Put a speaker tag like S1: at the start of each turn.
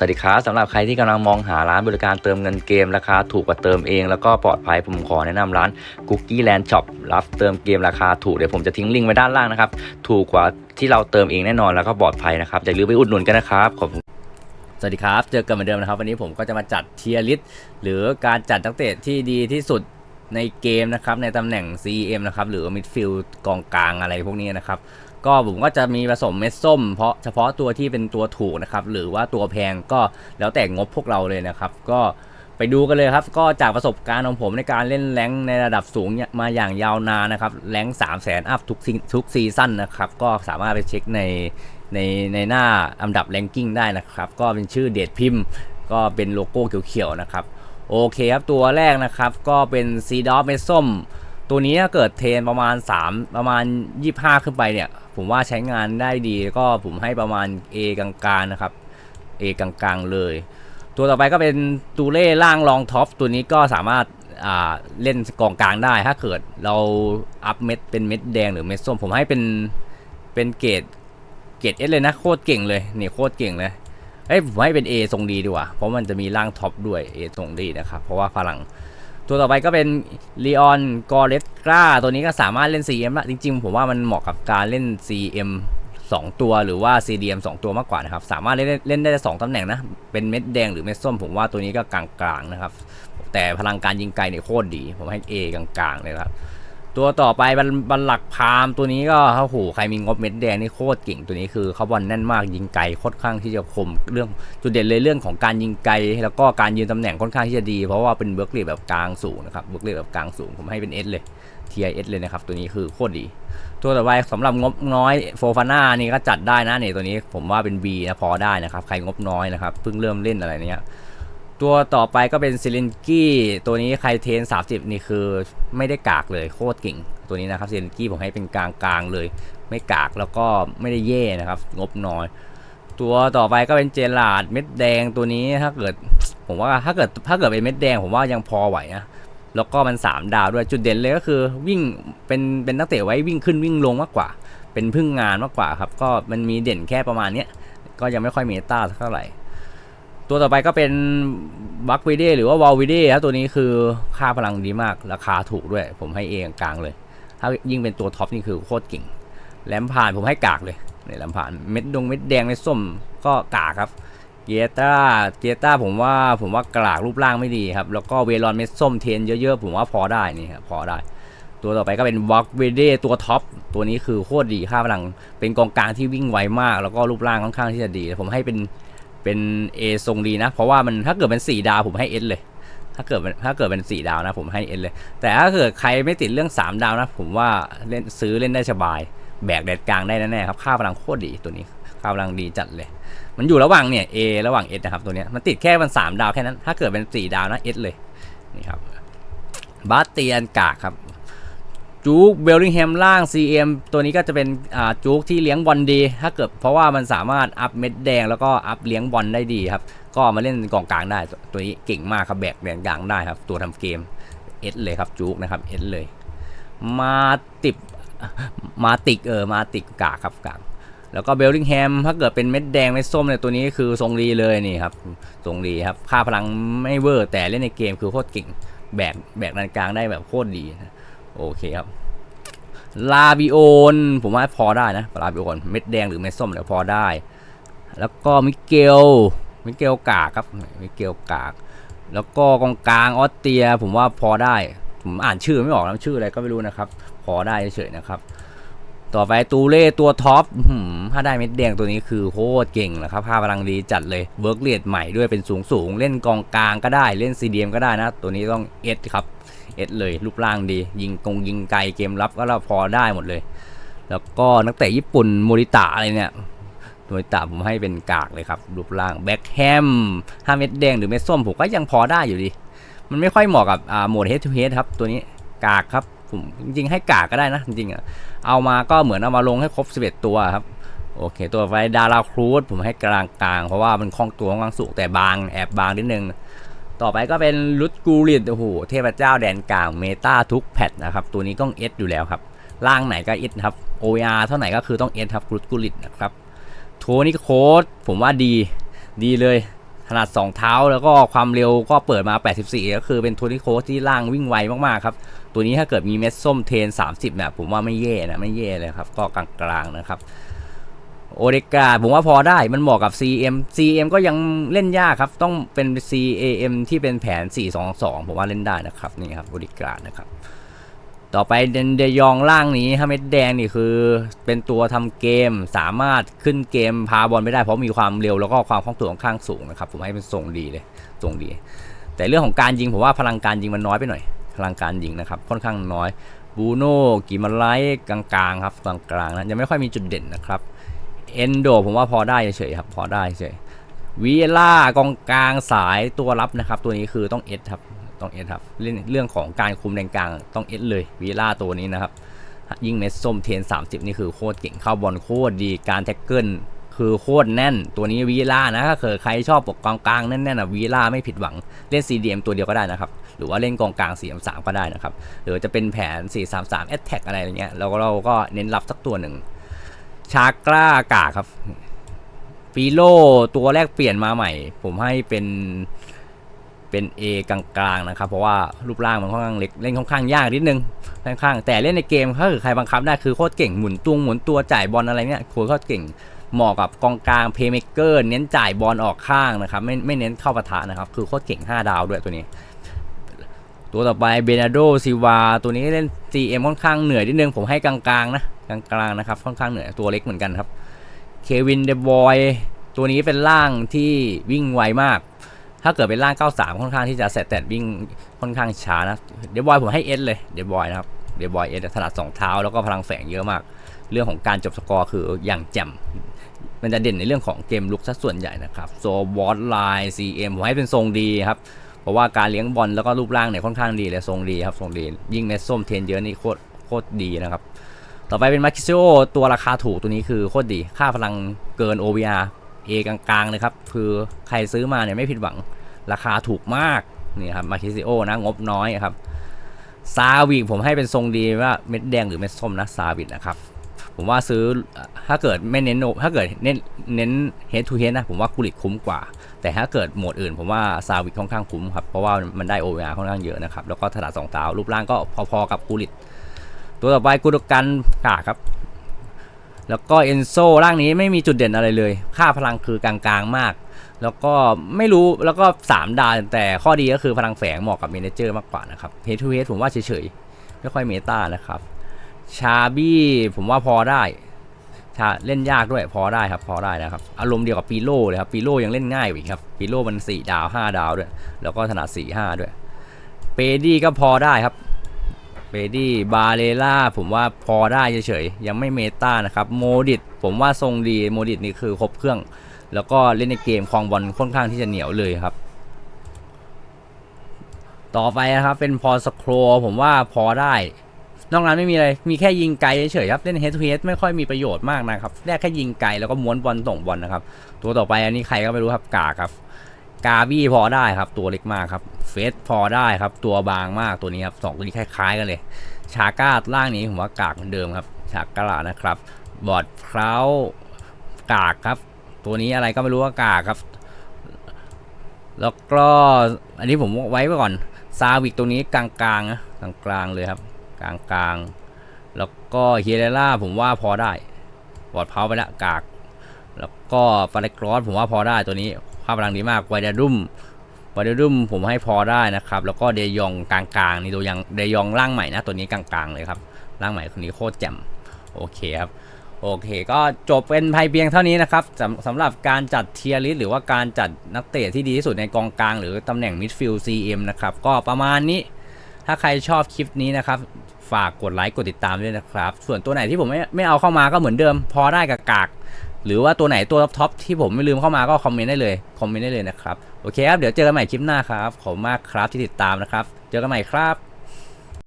S1: สวัสดีครับสำหรับใครที่กำลังมองหาร้านบริการเติมเงินเกมราคาถูกกว่าเติมเองแล้วก็ปลอดภัยผมขอแนะนำร้าน Cookie Land Shop รับเติมเกมราคาถูกเดี๋ยวผมจะทิ้งลิงก์ไว้ด้านล่างนะครับ ถูกกว่าที่เราเติมเองแน่นอนแล้วก็ปลอดภัยนะครับอย่าลืมไปอุดหนุนกันนะครับขอบคุณสวัสดีครับ เจอกันเหมือนเดิมนะครับ วันนี้ผมก็จะมาจัดเทียร์ลิสหรือการจัดนักเตะที่ดีที่สุดในเกมนะครับในตำแหน่ง CM นะครับหรือมิดฟิลด์กองกลางอะไรพวกนี้นะครับ ก็ผมก็จะมีผสมเม็ดส้มเพราะเฉพาะตัวที่เป็นตัวถูกนะครับ หรือว่าตัวแพงก็แล้วแต่งบพวกเราเลยนะครับ ก็ไปดูกันเลยครับ ก็จากประสบการณ์ของผมในการเล่นแรงในระดับสูงมาอย่างยาวนานนะครับแรงสามแสนอัพทุกซีทุกซีซั่นนะครับ ก็สามารถไปเช็คในในในหน้าอันดับแรงกิ้งได้นะครับ ก็เป็นชื่อเดทพิมพ์ ก็เป็นโลโก้เขียวๆนะครับ โอเคครับ ตัวแรกนะครับ ก็เป็นซีดอฟเม็ดส้ม ตัวนี้ถ้าเกิดเทนประมาณ 3 ประมาณ 25 ขึ้นไปเนี่ย ผมว่าใช้งานได้ดีก็ผมให้ประมาณ A กลางๆนะครับ A กลางๆเลย ตัวต่อไปก็เป็นตูเล่ล่างรองท็อปตัวนี้ก็สามารถาเล่นกองกลางได้ถ้าเกิดเราอัพเม็ดเป็นเม็ดแดงหรือเม็ดส้ม ผมให้เป็นเป็นเกรดเกรดเอสเลยนะโคตรเก่งเลยนี่โคตรเก่งเลยเอ้ยผมให้เป็น A ทรงดีดีกว่าเพราะมันจะมีล่างท็อปด้วย A ทรงดีนะครับเพราะว่าพลัง ตัวต่อไปก็เป็นลีออนกอเรสกราตัวนี้ก็สามารถเล่น CM ละจริงๆ ผมว่ามันเหมาะกับการเล่น CM 2 ตัวหรือว่า CDM 2 ตัวมากกว่านะครับ สามารถเล่นเล่นได้สองตำแหน่งนะ เป็นเม็ดแดงหรือเม็ดส้ม ผมว่าตัวนี้ก็กลางๆนะครับ แต่พลังการยิงไกลเนี่ยโคตรดี ผมให้ A กลางๆเลยครับ ตัวต่อไปบัลบัลลักพามตัวนี้ก็โอ้โหใครมีงบเม็ดแดงนี่โคตรเก่งตัวนี้คือเขาบอลแน่นมากยิงไกลค่อนข้างที่จะคมเรื่องจุดเด่นเลยเรื่องของการยิงไกลแล้วก็การยืนตำแหน่งค่อนข้างที่จะดี เพราะว่าเป็นเบิร์กลีแบบกลางสูงนะครับเบิร์กลีแบบกลางสูงผมให้เป็น S เลย TIS เลยนะครับตัวนี้คือโคตรดี ตัวต่อไปสำหรับงบน้อยโฟฟาน่านี่ก็จัดได้นะเนี่ยตัวนี้ผมว่าเป็น B นะพอได้นะครับใครงบน้อยนะครับเพิ่งเริ่มเล่นอะไรเนี้ย ตัวต่อไปก็เป็นซิลินกี้ตัวนี้ใครเทรน30 นี่คือไม่ได้กากเลยโคตรเก่ง ตัวนี้นะครับซิลินกี้ผมให้เป็นกลางๆเลย ไม่กากแล้วก็ไม่ได้เย่นะครับ งบน้อย ตัวต่อไปก็เป็นเจลาดเม็ดแดงตัวนี้ถ้าเกิดผมว่าถ้าเกิดถ้าเกิดเป็นเม็ดแดงผมว่ายังพอไหวนะแล้วก็มัน 3 ดาวด้วยจุดเด่นเลยก็คือวิ่งเป็นเป็นนักเตะไว้วิ่งขึ้นวิ่งลงมากกว่า เป็นพึ่งงานมากกว่าครับก็มันมีเด่นแค่ประมาณเนี้ยก็ยังไม่ค่อยมีต้าเท่าไหร่ ตัวต่อไปก็เป็นบัควิเดหรือว่าวอลวิเดครับตัวนี้คือค่าพลังดีมากราคาถูกด้วย ผมให้เองกลางเลย ถ้ายิ่งเป็นตัวท็อปนี่คือโคตรเก่งแลมผ่านผมให้กากเลยเนี่ยแลมผ่านเม็ดดงเม็ดแดงเม็ดส้มก็กากครับเกต้าเกต้าผมว่าผมว่ากลากรูปร่างไม่ดีครับ แล้วก็เวลอนเม็ดส้มเทนเยอะๆ ผมว่าพอได้นี่ครับพอได้ ตัวต่อไปก็เป็นวักเวเดตัวท็อปตัวนี้คือโคตรดีค่าพลังเป็นกองกลางที่วิ่งไวมาก แล้วก็รูปร่างค่อนข้างที่จะดี ผมให้เป็น เป็น A ทรงดีนะ เพราะว่ามันถ้าเกิดเป็น4ดาวผมให้ S เลย ถ้าเกิดถ้าเกิดเป็น4ดาวนะผมให้ S เลย แต่ถ้าเกิดใครไม่ติดเรื่อง3ดาวนะ ผมว่าเล่นซื้อเล่นได้สบาย แบกแดดกลางได้แน่ๆครับค่าพลังโคตรดีตัวนี้ค่าพลังดีจัดเลย มันอยู่ระหว่างเนี่ย A ระหว่าง S นะครับตัวเนี้ยมันติดแค่มัน3ดาวแค่นั้น ถ้าเกิดเป็น4ดาวนะ S เลยนี่ครับบาสเตียนกากครับ จูกเบลลิงแฮมล่าง CM ตัวนี้ก็จะเป็นอ่าจูกที่เลี้ยงบอลดี ถ้าเกิดเพราะว่ามันสามารถอัพเม็ดแดงแล้วก็อัพเลี้ยงบอลได้ดีครับ ก็มาเล่นกองกลางได้ ตัวนี้เก่งมากครับแบกแดนกลางได้ครับ ตัวทำเกมเอสเลยครับจูกนะครับเอสเลย มาติบมาติกเออมาติกกากครับกากแล้วก็เบลลิงแฮมถ้าเกิดเป็นเม็ดแดงเม็ดส้มเนี่ยตัวนี้คือทรงดีเลยนี่ครับทรงดีครับค่าพลังไม่เวอร์แต่เล่นในเกมคือโคตรเก่งแบกแบกแดนกลางได้แบบโคตรดีนะ โอเคครับลาบิโอนผมว่าพอได้นะลาบิโอนเม็ดแดงหรือเม็ดส้มเนี่ยวพอได้ แล้วก็มิเกลมิเกลกากครับมิเกลกาก แล้วก็กองกลางออสเตรีย ผมว่าพอได้ ผมอ่านชื่อไม่ออกแล้วชื่ออะไรก็ไม่รู้นะครับ พอได้เฉยๆนะครับ ต่อไปตูเล่ตัวท็อปถ้าได้เม็ดแดงตัวนี้คือโคตรเก่งนะครับภาพพลังดีจัดเลยเวิร์กเลียดใหม่ด้วยเป็นสูงสูงเล่นกองกลางก็ได้เล่นซีเดีเอ็มก็ได้นะ ตัวนี้ต้องเอสครับ เอสเลย รูปร่างดี ยิงกงยิงไกลเกมรับก็เราพอได้หมดเลย แล้วก็นักเตะญี่ปุ่นโมริตะอะไรเนี่ยโมริตะผมให้เป็นกากเลยครับรูปร่างแบ็คแฮมถ้าเม็ดแดงหรือเม็ดส้มผมก็ยังพอได้อยู่ดี มันไม่ค่อยเหมาะกับอ่าโหมดเฮดทูเฮดครับตัวนี้กากครับผมจริงๆให้กากก็ได้นะจริงๆอะเอามาก็เหมือนเอามาลงให้ครบ 11 ตัวครับโอเค ตัวไปดาราครูดผมให้กลางกลางๆ เพราะว่ามันคล่องตัวค่อนข้างสูงแต่บางแอบบางนิดนึง ต่อไปก็เป็นลุดกูริดโอ้โหเทพเจ้าแดนกลางเมตาทุกแพทนะครับ ตัวนี้ต้องเอสอยู่แล้วครับล่างไหนก็เอสครับ OR เท่าไหร่ก็คือต้องเอสครับลุดกูริดนะครับโทนี่โค้ดผมว่าดีดีเลย
S2: ถนัดสองเท้าแล้วก็ความเร็วก็เปิดมา 84 ก็คือเป็นโทนี่โคสที่ล่างวิ่งไวมากๆครับ ตัวนี้ถ้าเกิดมีเม็ดส้มเทน 30เนี่ยผมว่าไม่แย่นะไม่แย่เลยครับ ก็กลางๆนะครับ โอเดกาผมว่าพอได้มันเหมาะกับ CM CM ก็ยังเล่นยากครับ ต้องเป็น CAM ที่เป็นแผน 422 ผมว่าเล่นได้นะครับ นี่ครับโอเดกานะครับ ต่อไปเดนเดยองล่างนี้ถ้าเม็ดแดงนี่คือ เป็นตัวทำเกมสามารถขึ้นเกมพาบอลไม่ได้เพราะมีความเร็วแล้วก็ความคล่องตัวค่อนข้างสูงนะครับ ผมให้เป็นทรงดีเลยทรงดี แต่เรื่องของการยิงผมว่าพลังการยิงมันน้อยไปหน่อย พลังการยิงนะครับค่อนข้างน้อยบูโน่กิมาไลท์กลางๆครับกลางๆนะยังไม่ค่อยมีจุดเด่นนะครับ เอนโดผมว่าพอได้เฉยครับพอได้เฉยวีล่ากองกลางสายตัวรับนะครับ ตัวนี้คือต้องเอสครับต้องเอสครับเรื่องเรื่องของการคุมแดนกลางต้องเอสเลยวีล่าตัวนี้นะครับ ยิ่งเม็ดส้มเทน 30 นี่คือโคตรเก่งเข้าบอลโคตรดีการแท็กเกิลคือโคตรแน่นตัวนี้วีล่านะถ้าเกิดใครชอบปกกองกลางแน่นๆอะวีล่าไม่ผิดหวังเล่น CDM ตัวเดียวก็ได้นะครับ หรือว่าเล่นกองกลาง 4 3ก็ได้นะครับ หรือจะเป็นแผน 4 3 3 Attack อะไรอย่างเงี้ยแล้วเราก็เน้นรับสักตัวหนึ่ง ชากล้ากาครับปีโลตัวแรกเปลี่ยนมาใหม่ ผมให้เป็นเป็น A กลางๆนะครับ เพราะว่ารูปร่างมันค่อนข้างเล็กเล่นค่อนข้างยากนิดนึงค่อนข้าง แต่เล่นในเกมถ้าเกิดใครบังคับได้คือโคตรเก่งหมุนตัวหมุนตัวจ่ายบอลอะไรเนี่ยโคตรเก่งเหมาะกับกองกลางเพย์เมเกอร์เน้นจ่ายบอลออกข้างนะครับไม่ไม่เน้นเข้าปะทะนะครับ คือโคตรเก่ง 5 ดาวด้วยตัวนี้ ตัวต่อไปเบนาโดซิวาตัวนี้เล่น GM ค่อนข้างเหนื่อยนิดนึงผมให้กลางๆนะกลางๆนะครับค่อนข้างเหนื่อยตัวเล็กเหมือนกันครับเควินเดบอยตัวนี้เป็นร่างที่วิ่งไวมาก ถ้าเกิดเป็นร่าง 93 ค่อนข้างที่จะแสตแตดวิ่งค่อนข้างช้านะเดบอยผมให้เอสเลยเดบอยนะครับเดบอยเอสถนัดสองเท้าแล้วก็พลังแฝงเยอะมาก เรื่องของการจบสกอร์คืออย่างแจ่มมันจะเด่นในเรื่องของเกมลุกซะส่วนใหญ่นะครับโซวอตไลน์ซีเอ็มผมให้เป็นทรงดีครับ เพราะว่าการเลี้ยงบอลแล้วก็รูปร่างเนี่ยค่อนข้างดีเลยทรงดีครับทรงดี ยิ่งเม็ดส้มเทนเยอะนี่โคตรโคตรดีนะครับ ต่อไปเป็นมาคิซิโอตัวราคาถูกตัวนี้คือโคตรดี ค่าพลังเกิน OVR A กลางๆเลยครับ คือใครซื้อมาเนี่ยไม่ผิดหวัง ราคาถูกมากนี่ครับมาคิซิโอนะงบน้อยครับ ซาวิกผมให้เป็นทรงดีว่าเม็ดแดงหรือเม็ดส้มนะซาวิกนะครับ ผมว่าซื้อถ้าเกิดไม่เน้นโนถ้าเกิดเน้นเน้น head to head นะผมว่ากุลิตคุ้มกว่า แต่ถ้าเกิดโหมดอื่น ผมว่าซาวิกค่อนข้างคุ้มครับเพราะว่ามันได้ OVR ค่อนข้างเยอะนะครับแล้วก็ถนัดสองเท้ารูปร่างก็พอๆกับกุลิตตัวต่อไปกุดกันกาครับแล้วก็เอนโซร่างนี้ไม่มีจุดเด่นอะไรเลย ค่าพลังคือกลางๆมาก แล้วก็ไม่รู้ แล้วก็ 3 ดาวแต่ข้อดีก็คือพลังแฝงเหมาะกับเมเนเจอร์มากกว่านะครับเฮดทูเฮดผมว่าเฉยๆ ไม่ค่อยเมตานะครับ ชาบี้ผมว่าพอได้ชาเล่นยากด้วยพอได้ครับพอได้นะครับ อารมณ์เดียวกับปีโร่เลยครับปีโร่ยังเล่นง่ายกว่าอีกครับปีโร่มัน 4 ดาว 5 ดาวด้วย แล้วก็ถนัด4 5 ด้วย เปดี้ก็พอได้ครับเปดี้บาเลล่าผมว่าพอได้เฉยๆยังไม่เมตานะครับโมดิตผมว่าทรงดีโมดิตนี่คือครบเครื่อง แล้วก็เล่นในเกมคลองบอลค่อนข้างที่จะเหนียวเลยครับ ต่อไปนะครับเป็นพอสโครผมว่าพอได้ นอกนั้นไม่มีอะไร มีแค่ยิงไกลเฉยครับ เล่น head to head ไม่ค่อยมีประโยชน์มากนะครับแค่แค่ยิงไกลแล้วก็ม้วนบอลส่งบอลนะครับ ตัวต่อไปอันนี้ใครก็ไม่รู้ครับกาครับ กาบี้พอได้ครับ ตัวเล็กมากครับ เฟสพอได้ครับ ตัวบางมากตัวนี้ครับสองตัวนี้คล้ายๆกันเลย ชาก้าล่างนี้ผมว่ากากเหมือนเดิมครับ ชาก้านะครับ บอดเพร้ากากครับ ตัวนี้อะไรก็ไม่รู้ว่ากากครับ แล้วก็อันนี้ผมไว้ไว้ก่อนซาวิกตรงนี้กลางๆนะกลางๆเลยครับ กลางๆแล้วก็เฮเรล่าผมว่าพอได้บอดเพาไปละกาก แล้วก็ฟาเรกรอสผมว่าพอได้ตัวนี้ภาพพลังดีมากไวเดรุ่มไวเดรุ่มผมให้พอได้นะครับ แล้วก็เดยองกลางๆนี่ตัวยังเดยองร่างใหม่นะตัวนี้กลางๆเลยครับร่างใหม่คนนี้โคตรแจ่มโอเคครับโอเค ก็จบเป็นภัยเพียงเท่านี้นะครับสำสำหรับการจัดเทียร์ลิสหรือว่าการจัดนักเตะที่ดีที่สุดในกองกลาง หรือตำแหน่งมิดฟิลด์ CM นะครับ ก็ประมาณนี้ ถ้าใครชอบคลิปนี้นะครับ ฝากกดไลค์กดติดตามด้วยนะครับ ส่วนตัวไหนที่ผมไม่ไม่เอาเข้ามาก็เหมือนเดิม พอได้กากากหรือว่าตัวไหนตัวท็อปที่ผมไม่ลืมเข้ามาก็คอมเมนต์ได้เลยคอมเมนต์ได้เลยนะครับโอเคครับเดี๋ยวเจอกันใหม่คลิปหน้าครับขอบคุณมากครับที่ติดตามนะครับ เจอกันใหม่ครับ